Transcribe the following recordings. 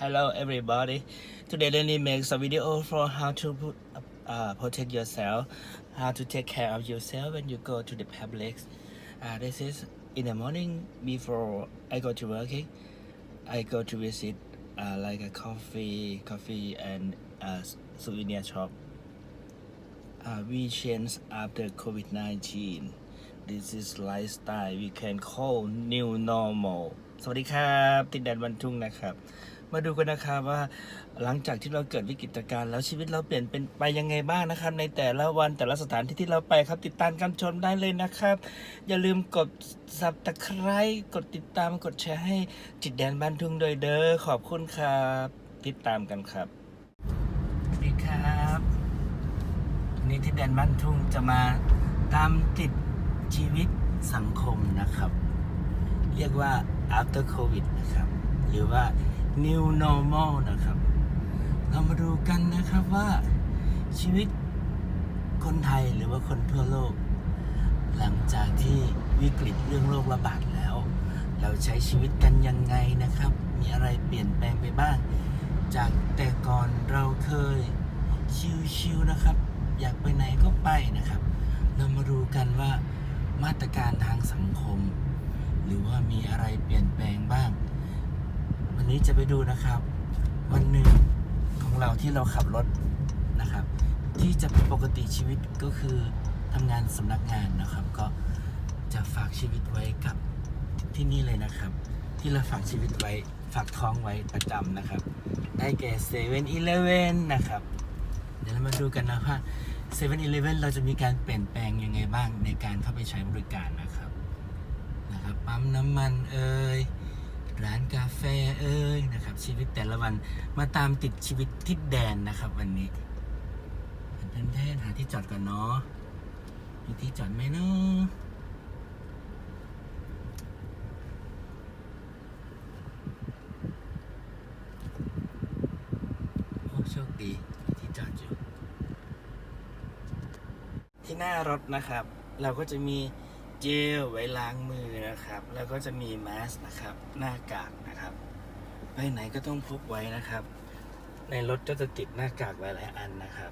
Hello everybody. Today let me make some video for how to put, uh, protect yourself, how to take care of yourself when you go to the public. Uh, this is in the morning before I go to working. I go to visit uh, like a coffee, coffee and uh, souvenir shop. Uh, we change after COVID-19. This is lifestyle we can call new normal สวัสดีครับ ติดแดนวันทุ่งนะครับ มาดูกันนะครับว่าหลังจากที่เราเกิดวิกฤตการณ์แล้วชีวิตเราเปลี่ยนเป็นไปยังไงบ้างนะครับ ในแต่ละวันแต่ละสถานที่ที่เราไปครับ ติดตามกันชมได้เลยนะครับ อย่าลืมกด subscribe กดติดตามกดแชร์ให้จิตแดนบ้านทุ่งโดยเด้อขอบคุณครับติดตามกันครับสวัสดีครับวันนี้ที่แดนบ้านทุ่งจะมาตามติดชีวิตสังคมนะครับ เรียกว่า after covid นะครับ หรือว่า new normal นะครับ เรามาดูกันนะครับว่าชีวิตคนไทยหรือว่าคนทั่วโลก หลังจากที่วิกฤตเรื่องโรคระบาดแล้ว เราใช้ชีวิตกันยังไงนะครับ มีอะไรเปลี่ยนแปลงไปบ้าง จากแต่ก่อนเราเคยชิวๆนะครับ อยากไปไหนก็ไปนะครับ เรามาดูกันว่ามาตรการทางสังคม หรือว่ามีอะไรเปลี่ยนแปลงบ้าง วันนี้จะไปดูนะครับ วันหนึ่งของเราที่เราขับรถนะครับ ที่จะเปกติชีวิตก็คือทำงานสำนักงานนะครับ ก็จะฝากชีวิตไว้กับที่นี่เลยนะครับ ที่เราฝากชีวิตไว้ฝากท้องไว้ประจำนะครับ ได้แก่เซเว่นอีเลเว่นนะครับ เดี๋ยวเรามาดูกันนะว่าเซเว่นอีเลเว่นเราจะมีการเปลี่ยนแปลงยังไงบ้างในการเข้าไปใช้บริการนะครับนะครับปั๊มน้ำมันเอ่ย ร้านกาแฟเอ่ยนะครับ ชีวิตแต่ละวันมาตามติดชีวิตที่แดนนะครับ วันนี้เพื่อนแทนหาที่จอดก่อนเนาะมีที่จอดไหมเนาะโอ้โชคดีมีที่จอดอยู่ที่หน้ารถนะครับ เราก็จะมี เจลไว้ล้างมือนะครับ แล้วก็จะมีแมสนะครับ หน้ากากนะครับ ไปไหนก็ต้องพกไว้นะครับ ในรถก็จะติดหน้ากากไว้หลายอันนะครับ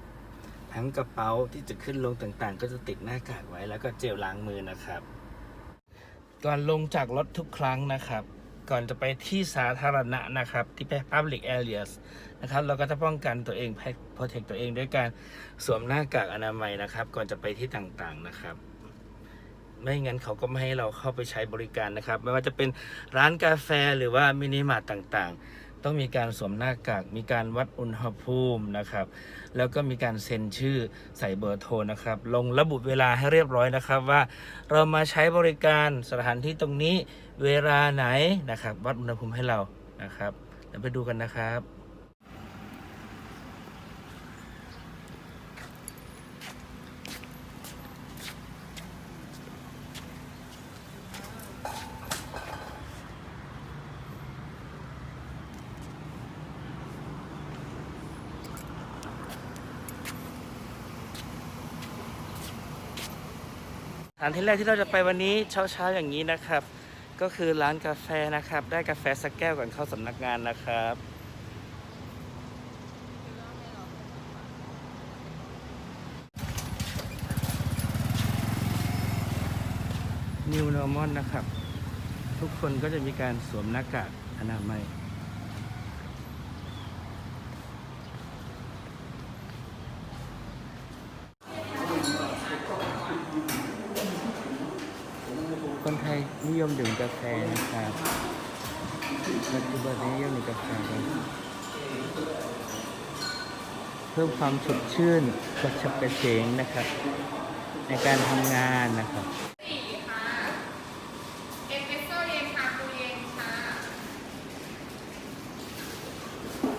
ทั้งกระเป๋าที่จะขึ้นลงต่างๆ ก็จะติดหน้ากากไว้แล้วก็เจลล้างมือนะครับ ก่อนลงจากรถทุกครั้งนะครับ ก่อนจะไปที่สาธารณะนะครับที่เป็น public areas นะครับ เราก็จะป้องกันตัวเอง protect ตัวเองด้วยการสวมหน้ากากอนามัยนะครับ ก่อนจะไปที่ต่างๆนะครับ ไม่งั้นเขาก็ไม่ให้เราเข้าไปใช้บริการนะครับ ไม่ว่าจะเป็นร้านกาแฟหรือว่ามินิมาร์ทต่างๆ ต้องมีการสวมหน้ากาก มีการวัดอุณหภูมินะครับ แล้วก็มีการเซ็นชื่อใส่เบอร์โทรนะครับ ลงระบุเวลาให้เรียบร้อยนะครับว่าเรามาใช้บริการสถานที่ตรงนี้เวลาไหนนะครับ วัดอุณหภูมิให้เรานะครับเดี๋ยวไปดูกันนะครับานที่แรกที่เราจะไปวันนี้เช้าๆอย่างนี้นะครับ ก็คือร้านกาแฟนะครับ ได้กาแฟสักแก้วก่อนเข้าสำนักงานนะครับ New Normal นะครับ ทุกคนก็จะมีการสวมหน้ากากอนามัย คนไทย นิยมดื่มกาแฟนะครับปัจจุบันนี้นิยมดื่มกาแฟเพิ่มความสดชื่นกระฉับกระเฉงนะครับ ในการทำงานนะครับ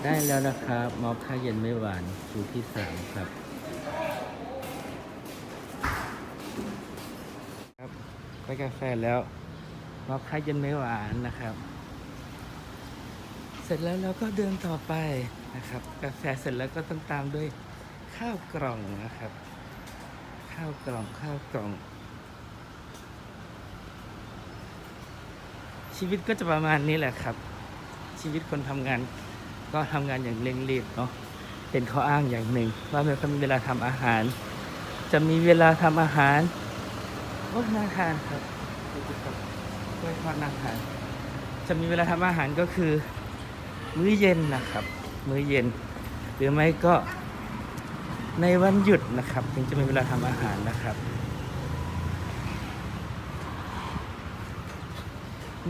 ได้แล้วนะครับมอคค่าเย็นไม่หวานสูตรที่สามครับครับไปกาแฟแล้ว มอคค่าเย็นไม่หวานนะครับ เสร็จแล้วเราก็เดินต่อไปนะครับ กาแฟเสร็จแล้วก็ต้องตามด้วยข้าวกล่องนะครับ ข้าวกล่องข้าวกล่อง ชีวิตก็จะประมาณนี้แหละครับ ชีวิตคนทำงานก็ทำงานอย่างเร่งรีบเนาะเป็นข้ออ้างอย่างหนึ่ง ว่าไม่ค่อยมีเวลาทำอาหาร จะมีเวลาทำอาหารโอ้น่าทานครับ ล้วยทอดน่าทานจะมีเวลาทำอาหารก็คือ มื้อเย็นนะครับ มื้อเย็น หรือไม่ก็ในวันหยุดนะครับ ถึงจะมีเวลาทำอาหารนะครับ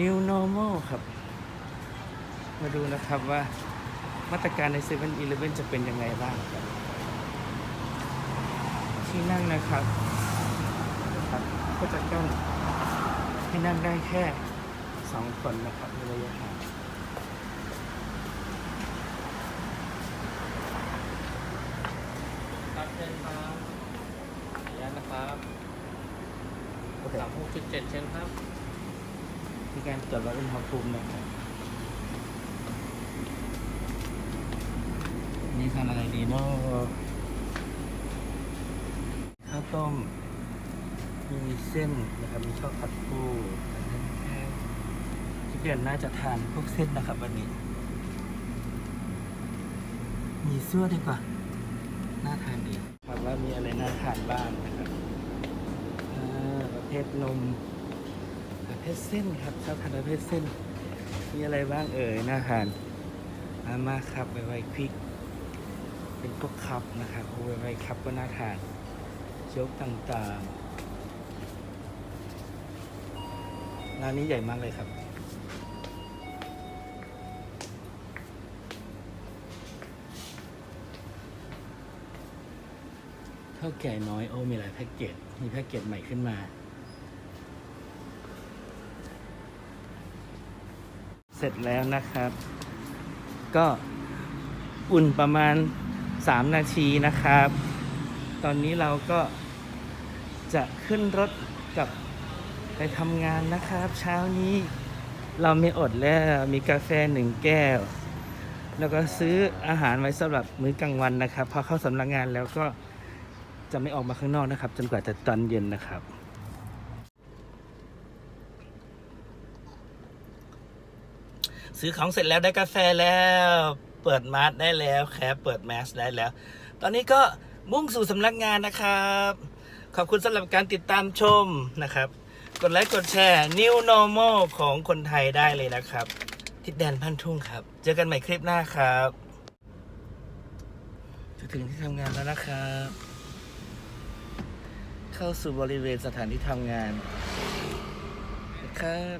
New Normal ครับ มาดูนะครับว่ามาตรการใน7 e เ e ่ e อจะเป็นยังไงบ้างครับ ที่นั่งนะครับครับก็จะต้อง ให้นั่งได้แค่สองคนนะครับในระยะห่างครับเชิญครับขออนุญาตนะครับสามหกจุดเจ็ดเชิญครับมีการตรวจวัดอุณหภูมินะครับนี่ทานอะไรดีเนาะข้าวต้ม มีเส้นนะครับ มีข้าวผัดปูที่เดือนน่าจะทานพวกเส้นนะครับ วันนี้ มีซั่วดีกว่า น่าทานดีครับว่ามีอะไรน่าทานบ้างนะครับอ่าประเภทนมประเภทเส้นครับชอบทานประเภทเส้น มีอะไรบ้างเอ่ยน่าทานมามาครับไวไวควิกเป็นพวกคัพนะครับโอ้ไวไวคัพก็น่าทานโจ๊กต่างๆ ร้านนี้ใหญ่มากเลยครับ เท่าแก่น้อยโอ้มีหลายแพ็กเกจ มีแพ็กเกจใหม่ขึ้นมา เสร็จแล้วนะครับ ก็อุ่นประมาณ 3 นาทีนะครับ ตอนนี้เราก็จะขึ้นรถกับ ไปทำงานนะครับ เช้านี้เราไม่อดแล้วมีกาแฟหนึ่งแก้ว แล้วก็ซื้ออาหารไว้สำหรับมื้อกลางวันนะครับพอเข้าสำนักงานแล้วก็จะไม่ออกมาข้างนอกนะครับ จนกว่าจะตอนเย็นนะครับซื้อของเสร็จแล้วได้กาแฟแล้ว เปิดมาสได้แล้วแคปเปิดแมสได้แล้ว ตอนนี้ก็มุ่งสู่สำนักงานนะครับ ขอบคุณสำหรับการติดตามชมนะครับ กดไลค์กดแชร์ New Normal ของคนไทยได้เลยนะครับ ทิดแดนพันทุ่งครับ เจอกันใหม่คลิปหน้าครับจะถึงที่ทำงานแล้วนะครับ เข้าสู่บริเวณสถานที่ทำงานนะครับ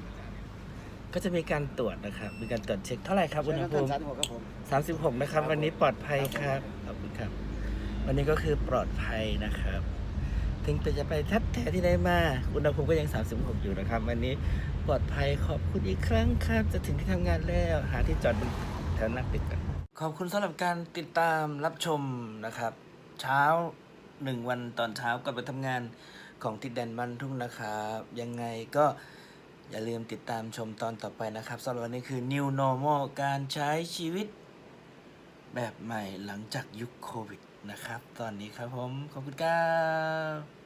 ก็จะมีการตรวจนะครับ มีการตรวจเช็คเท่าไหร่ครับอุณหภูมิสามหกครับผม36นะครับ วันนี้ปลอดภัยครับ ขอบคุณครับ วันนี้ก็คือปลอดภัยนะครับ ถึงจะไปทัดแท้ที่ได้มาอุณหภูมิก็ยัง 36 อยู่นะครับ วันนี้ปลอดภัยขอบคุณอีกครั้งครับ จะถึงที่ทำงานแล้ว หาที่จอดบนแถวนักติดกัน ขอบคุณสำหรับการติดตามรับชมนะครับ เช้าหนึ่งวันตอนเช้าก่อนไปทำงานของติดแดนมันทุ่งนะครับ ยังไงก็อย่าลืมติดตามชมตอนต่อไปนะครับสำหรับวันนี้คือ New Normal การใช้ชีวิตแบบใหม่หลังจากยุคโควิดนะครับ ตอนนี้ครับผม ขอบคุณครับ